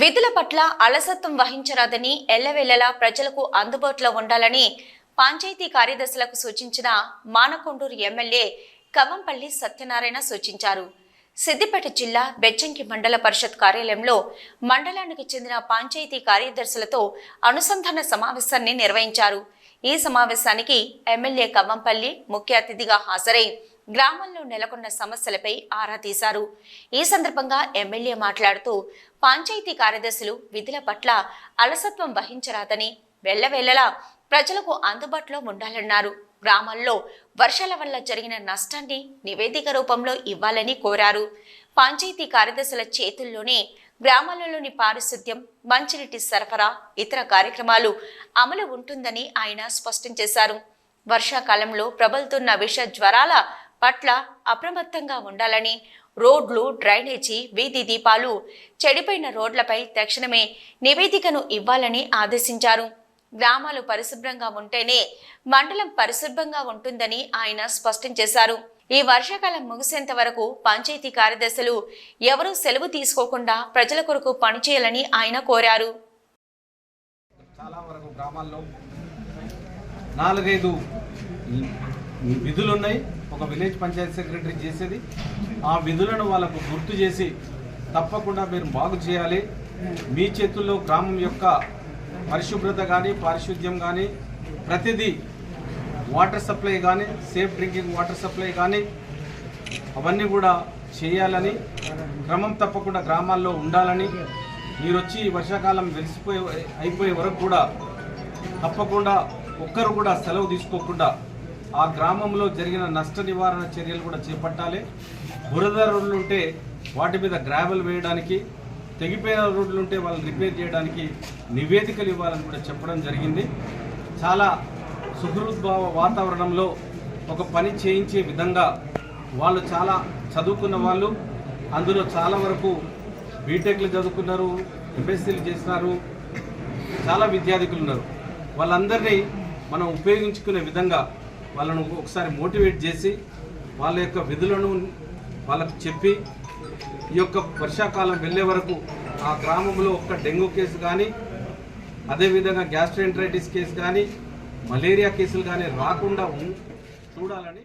విధుల పట్ల అలసత్వం వహించరాదని ఎల్లవేళలా ప్రజలకు అందుబాటులో ఉండాలని పంచాయతీ కార్యదర్శులకు సూచించిన మానకొండూరు ఎమ్మెల్యే కవంపల్లి సత్యనారాయణ సూచించారు. సిద్దిపేట జిల్లా బెచ్చంకి మండల పరిషత్ కార్యాలయంలో మండలానికి చెందిన పంచాయతీ కార్యదర్శులతో అనుసంధాన సమావేశాన్ని నిర్వహించారు. ఈ సమావేశానికి ఎమ్మెల్యే కవ్వంపల్లి ముఖ్య అతిథిగా హాజరై గ్రామంలో నెలకొన్న సమస్యలపై ఆరా తీశారు. ఈ సందర్భంగా ఎమ్మెల్యే మాట్లాడుతూ పంచాయతీ కార్యదర్శులు విధుల పట్ల అలసత్వం వహించరాదని వెళ్ళవేళలా ప్రజలకు అందుబాటులో ఉండాలన్నారు. గ్రామాల్లో వర్షాల వల్ల జరిగిన నష్టాన్ని నివేదిక రూపంలో ఇవ్వాలని కోరారు. పంచాయతీ కార్యదర్శుల చేతుల్లోనే గ్రామాలలోని పారిశుద్ధ్యం మంచినీటి సరఫరా ఇతర కార్యక్రమాలు అమలు ఉంటుందని ఆయన స్పష్టం చేశారు. వర్షాకాలంలో ప్రబలుతున్న విష జ్వరాల పట్ల అప్రమత్తంగా ఉండాలని రోడ్లు డ్రైనేజీ వీధి దీపాలు చెడిపోయిన రోడ్లపై తక్షణమే నివేదికను ఇవ్వాలని ఆదేశించారు. గ్రామాలు పరిశుభ్రంగా ఉంటేనే మండలం పరిశుభ్రంగా ఉంటుందని ఆయన స్పష్టం చేశారు. ఈ వర్షాకాలం ముగిసేంత వరకు పంచాయతీ కార్యదర్శులు ఎవరూ సెలవు తీసుకోకుండా ప్రజల కొరకు పనిచేయాలని ఆయన కోరారు. చాలా వరకు గ్రామాల్లో నాలుగైదు విధులు ఉన్నాయి ఒక విలేజ్ పంచాయతీ సెక్రటరీ చేసేది. ఆ విధులను వాళ్ళకు గుర్తు చేసి తప్పకుండా మీరు బాగు చేయాలి. మీ చేతుల్లో గ్రామం యొక్క పరిశుభ్రత కానీ పారిశుద్ధ్యం కానీ ప్రతిదీ వాటర్ సప్లై కానీ సేఫ్ డ్రింకింగ్ వాటర్ సప్లై కానీ అవన్నీ కూడా చేయాలని క్రమం తప్పకుండా గ్రామాల్లో ఉండాలని మీరు వచ్చి ఈ వర్షాకాలం వెలిసిపోయే అయిపోయే వరకు కూడా తప్పకుండా ఒక్కరు కూడా సెలవు తీసుకోకుండా ఆ గ్రామంలో జరిగిన నష్ట నివారణ చర్యలు కూడా చేపట్టాలి. బురద రోడ్లు ఉంటే వాటి మీద గ్రావెల్ వేయడానికి తెగిపోయిన రోడ్లు ఉంటే వాళ్ళని రిపేర్ చేయడానికి నివేదికలు ఇవ్వాలని కూడా చెప్పడం జరిగింది. చాలా సుహృద్భావ వాతావరణంలో ఒక పని చేయించే విధంగా వాళ్ళు చాలా చదువుకున్న వాళ్ళు అందులో చాలా వరకు బీటెక్లు చదువుకున్నారు ఎంఎస్సీలు చేసినారు చాలా విద్యార్థికులు ఉన్నారు. వాళ్ళందరినీ మనం ఉపయోగించుకునే విధంగా వాళ్ళను ఒకసారి మోటివేట్ చేసి వాళ్ళ యొక్క విధులను వాళ్ళకు చెప్పి ఈ యొక్క వర్షాకాలం వెళ్ళే వరకు ఆ గ్రామంలో ఒక్క డెంగ్యూ కేసు కానీ అదేవిధంగా గ్యాస్ట్రెంట్రైటిస్ కేసు కానీ మలేరియా కేసులు కానీ రాకుండా ఉం- చూడాలని